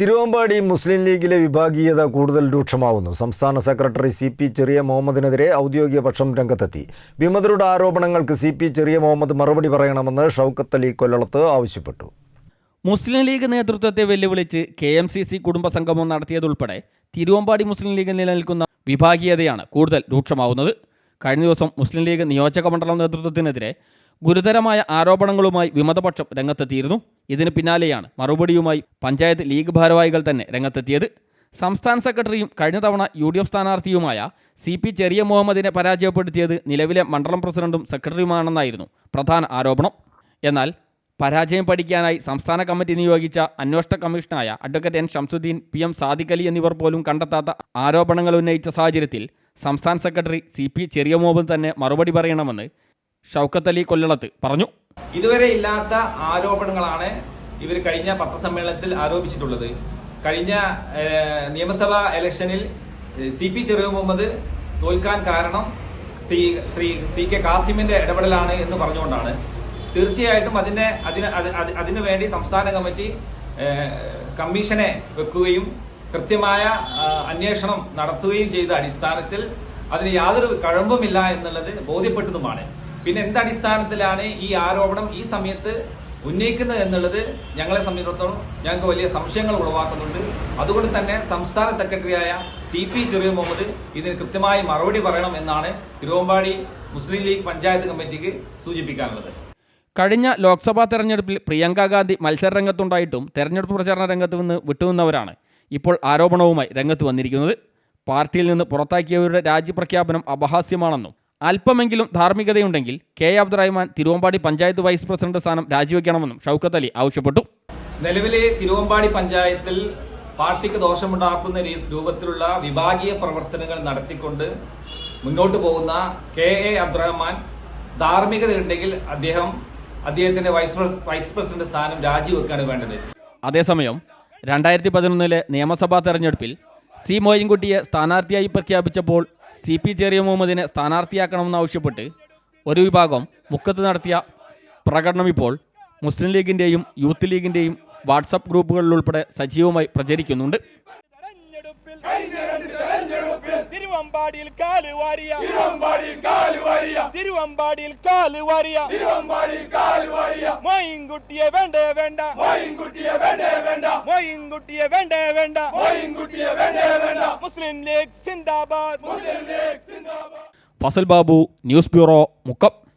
തിരുവമ്പാടി മുസ്ലിം ലീഗിലെ വിഭാഗീയത കൂടുതൽ രൂക്ഷമാവുന്നു. സംസ്ഥാന സെക്രട്ടറി സി പി ചെറിയ മുഹമ്മദിനെതിരെ ഔദ്യോഗിക പക്ഷം രംഗത്തെത്തി. വിമതരുടെ ആരോപണങ്ങൾക്ക് സി പി ചെറിയ മുഹമ്മദ് മറുപടി പറയണമെന്ന് ഷൗക്കത്ത് അലി കൊല്ലളത്ത് ആവശ്യപ്പെട്ടു. മുസ്ലിം ലീഗ് നേതൃത്വത്തെ വെല്ലുവിളിച്ച് കെ എം സി സി കുടുംബ സംഗമം നടത്തിയതുൾപ്പെടെ തിരുവമ്പാടി മുസ്ലിം ലീഗിൽ നിലനിൽക്കുന്ന വിഭാഗീയതയാണ് കൂടുതൽ രൂക്ഷമാവുന്നത്. കഴിഞ്ഞ ദിവസം മുസ്ലിം ലീഗ് നിയോജക മണ്ഡലം നേതൃത്വത്തിനെതിരെ ഗുരുതരമായ ആരോപണങ്ങളുമായി വിമതപക്ഷം രംഗത്തെത്തിയിരുന്നു. ഇതിന് പിന്നാലെയാണ് മറുപടിയുമായി പഞ്ചായത്ത് ലീഗ് ഭാരവാഹികൾ തന്നെ രംഗത്തെത്തിയത്. സംസ്ഥാന സെക്രട്ടറിയും കഴിഞ്ഞ തവണ യു ഡി എഫ് സ്ഥാനാർത്ഥിയുമായ സി പി ചെറിയ മുഹമ്മദിനെ പരാജയപ്പെടുത്തിയത് നിലവിലെ മണ്ഡലം പ്രസിഡന്റും സെക്രട്ടറിയുമാണെന്നായിരുന്നു പ്രധാന ആരോപണം. എന്നാൽ പരാജയം പഠിക്കാനായി സംസ്ഥാന കമ്മിറ്റി നിയോഗിച്ച അന്വേഷണ കമ്മീഷനായ advocate N Shamsuddin P M Sadiq Ali എന്നിവർ പോലും കണ്ടെത്താത്ത ആരോപണങ്ങൾ ഉന്നയിച്ച സാഹചര്യത്തിൽ സംസ്ഥാന സെക്രട്ടറി സി പി ചെറിയ മോബൻ തന്നെ മറുപടി പറയണമെന്ന് ഷൗക്കത്ത് അലി കൊല്ലളത്ത് പറഞ്ഞു. ഇതുവരെ ഇല്ലാത്ത ആരോപണങ്ങളാണ് ഇവർ കഴിഞ്ഞ പത്രസമ്മേളനത്തിൽ ആരോപിച്ചിട്ടുള്ളത്. കഴിഞ്ഞ നിയമസഭാ ഇലക്ഷനിൽ സി പി ചെറിയ മുഹമ്മദ് തോൽക്കാൻ കാരണം ശ്രീ സി കെ കാസിമിന്റെ ഇടപെടലാണ് എന്ന് പറഞ്ഞുകൊണ്ടാണ്. തീർച്ചയായിട്ടും അതിനെ അതിന് അത് അത് അതിനു വേണ്ടി സംസ്ഥാന കമ്മിറ്റി കമ്മീഷനെ വെക്കുകയും കൃത്യമായ അന്വേഷണം നടത്തുകയും ചെയ്ത അടിസ്ഥാനത്തിൽ അതിന് യാതൊരു കഴമ്പുമില്ല എന്നുള്ളത് ബോധ്യപ്പെട്ടതുമാണ്. പിന്നെ എന്ത് അടിസ്ഥാനത്തിലാണ് ഈ ആരോപണം ഈ സമയത്ത് ഉന്നയിക്കുന്നത് എന്നുള്ളത് ഞങ്ങളെ സംബന്ധിച്ചിടത്തോളം ഞങ്ങൾക്ക് വലിയ സംശയങ്ങൾ ഉളവാക്കുന്നുണ്ട്. അതുകൊണ്ട് തന്നെ സംസ്ഥാന സെക്രട്ടറിയായ സി പി ചെറിയ മുഹമ്മദ് ഇതിന് കൃത്യമായി മറുപടി പറയണം എന്നാണ് തിരുവമ്പാടി മുസ്ലിം ലീഗ് പഞ്ചായത്ത് കമ്മിറ്റിക്ക് സൂചിപ്പിക്കാനുള്ളത്. കഴിഞ്ഞ ലോക്സഭാ തെരഞ്ഞെടുപ്പിൽ പ്രിയങ്ക ഗാന്ധി മത്സരരംഗത്തുണ്ടായിട്ടും തെരഞ്ഞെടുപ്പ് പ്രചാരണ രംഗത്ത് നിന്ന് വിട്ടുനിന്നവരാണ് ഇപ്പോൾ ആരോപണവുമായി രംഗത്ത് വന്നിരിക്കുന്നത്. പാർട്ടിയിൽ നിന്ന് പുറത്താക്കിയവരുടെ രാജ്യപ്രഖ്യാപനം അപഹാസ്യമാണെന്നും അല്പമെങ്കിലും ധാർമ്മികതയുണ്ടെങ്കിൽ K Abdurahman Thiruvambadi panchayat vice president സ്ഥാനം രാജിവെക്കണമെന്നും ഷൗക്കത്ത് അലി ആവശ്യപ്പെട്ടു. നിലവിലെ തിരുവമ്പാടി പഞ്ചായത്തിൽ പാർട്ടിക്ക് ദോഷമുണ്ടാക്കുന്ന രൂപത്തിലുള്ള വിഭാഗീയ പ്രവർത്തനങ്ങൾ നടത്തിക്കൊണ്ട് മുന്നോട്ട് പോകുന്ന കെ എ അബ്ദുറഹ്മാൻ ധാർമ്മികതയുണ്ടെങ്കിൽ അദ്ദേഹം അദ്ദേഹത്തിന്റെ വൈസ് വൈസ് പ്രസിഡന്റ് സ്ഥാനം രാജിവെക്കാണ് വേണ്ടത്. അതേസമയം രണ്ടായിരത്തി പതിനൊന്നിലെ നിയമസഭാ തെരഞ്ഞെടുപ്പിൽ സി മോയിൻകുട്ടിയെ സ്ഥാനാർത്ഥിയായി പ്രഖ്യാപിച്ചപ്പോൾ സി പി ചെറിയ മുഹമ്മദിനെ സ്ഥാനാർത്ഥിയാക്കണമെന്നാവശ്യപ്പെട്ട് ഒരു വിഭാഗം മുക്കത്ത് നടത്തിയ പ്രകടനം ഇപ്പോൾ മുസ്ലിം ലീഗിന്റെയും യൂത്ത് ലീഗിന്റെയും വാട്സപ്പ് ഗ്രൂപ്പുകളിലുൾപ്പെടെ സജീവമായി പ്രചരിക്കുന്നുണ്ട്. തിരുവമ്പാടിയിൽ കാൽ വാരിയ തിരുവമ്പാടിയിൽ കാൽ വാരിയ. തിരുവമ്പാടിയിൽ കാൽ വാരിയ. തിരുവമ്പാടിയിൽ കാൽ വാരിയ. മോയിൻകുട്ടിയെ വേണ്ടേ വേണ്ട. മോയിൻകുട്ടിയെ വേണ്ടേ വേണ്ട. മോയിൻകുട്ടിയെ വേണ്ടേ വേണ്ട. മോയിൻകുട്ടിയെ വേണ്ടേ വേണ്ട. മുസ്ലിം ലീഗ് സിന്ദാബാദ്. മുസ്ലിം ലീഗ് സിന്ദാബാദ്. Fazal Babu news bureau Mukkam.